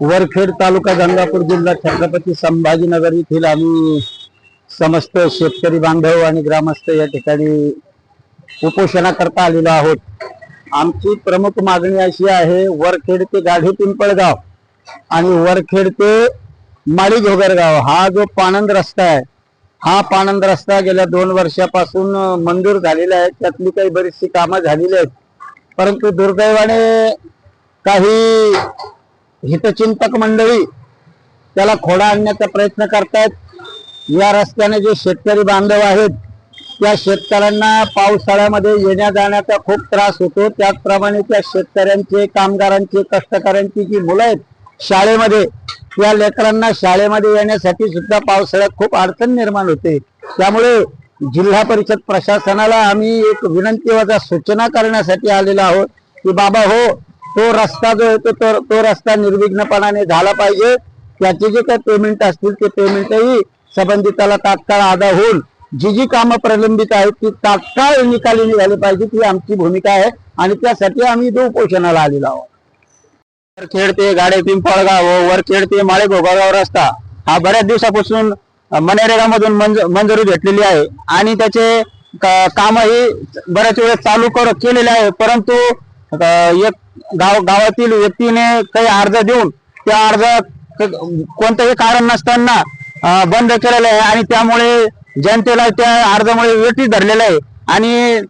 वरखेड तालुका गंगापूर जिल्हा छत्रपती संभाजीनगर येथील आम्ही समस्त शेतकरी बांधव आणि ग्रामस्थ या ठिकाणी उपोषणाकरता आलेलो आहोत. आमची प्रमुख मागणी अशी आहे वरखेड ते गाढे पिंपळगाव आणि वरखेड ते माळी घोगरगाव हा जो पाणंद रस्ता आहे हा पाणंद रस्ता गेल्या दोन वर्षापासून मंजूर झालेला आहे. त्यातली काही बरीचशी कामं झालेली आहेत. परंतु दुर्दैवाने काही हितचिंतक मंडळी त्याला खोडा आणण्याचा प्रयत्न करतायत. या रस्त्याने जे शेतकरी बांधव आहेत त्या शेतकऱ्यांना पावसाळ्यामध्ये येण्या जाण्याचा खूप त्रास होतो. त्याचप्रमाणे त्या शेतकऱ्यांचे कामगारांचे कष्टकऱ्यांची जी मुलं आहेत शाळेमध्ये त्या लेकरांना शाळेमध्ये येण्यासाठी सुद्धा पावसाळ्यात खूप अडचण निर्माण होते. त्यामुळे जिल्हा परिषद प्रशासनाला आम्ही एक विनंती वजा सूचना करण्यासाठी आलेलो आहोत की बाबा हो तो रस्ता जो आहे तो तो- रस्ता निर्विघ्नपणाने झाला पाहिजे. त्याचे जे काही पेमेंट असतील ते पेमेंटही संबंधिताला तात्काळ आदा होऊन जी जी कामं प्रलंबित आहेत ती तात्काळ निकाली निघाली पाहिजे ती आमची भूमिका आहे आणि त्यासाठी आम्ही इथं उपोषणाला आलेलो आहोत. वरखेड ते गाडे पिंपळगाव वरखेड ते माळे घोगागाव रस्ता. हा बऱ्याच दिवसापासून मनेरेगामधून मंजुरी भेटलेली आहे आणि त्याचे कामही बऱ्याच वेळेस चालू कर केलेले आहे परंतु एक गाव गावातील व्यक्तीने काही अर्ज देऊन त्या अर्ज कोणतंही कारण नसताना बंद केलेलं आहे आणि त्यामुळे जनतेला त्या अर्जामुळे वेठी धरलेलं आहे. आणि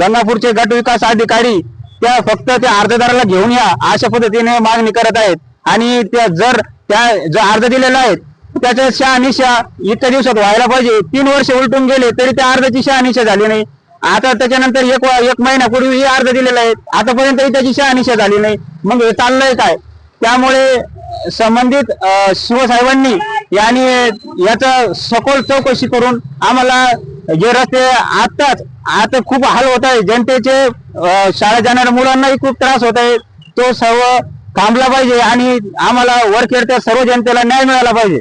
गंगापूरचे गट विकास अधिकारी त्या फक्त त्या अर्जदाराला घेऊन या अशा पद्धतीने मागणी करत आहेत. आणि त्या जर त्या जो अर्ज दिलेला आहे त्याच्या शहानिशा इतक्या दिवसात व्हायला पाहिजे. तीन वर्ष उलटून गेले तरी त्या अर्जाची शहानिशा झाली नाही. आता त्याच्यानंतर एक एक महिन्यापूर्वी हे अर्ज दिलेला आहे आतापर्यंतही त्याची शहानिशा झाली नाही. मग हे चाललंय काय? त्यामुळे संबंधित शिवसाहेबांनी यांनी याचा सखोल चौकशी करून आम्हाला जे रस्ते आताच आता खूप हाल होत आहे. जनतेचे अ, शाळेत जाणाऱ्या मुलांनाही खूप त्रास होत आहे. तो सर्व थांबला पाहिजे आणि आम्हाला वर खेळत्या सर्व जनतेला न्याय मिळाला पाहिजे.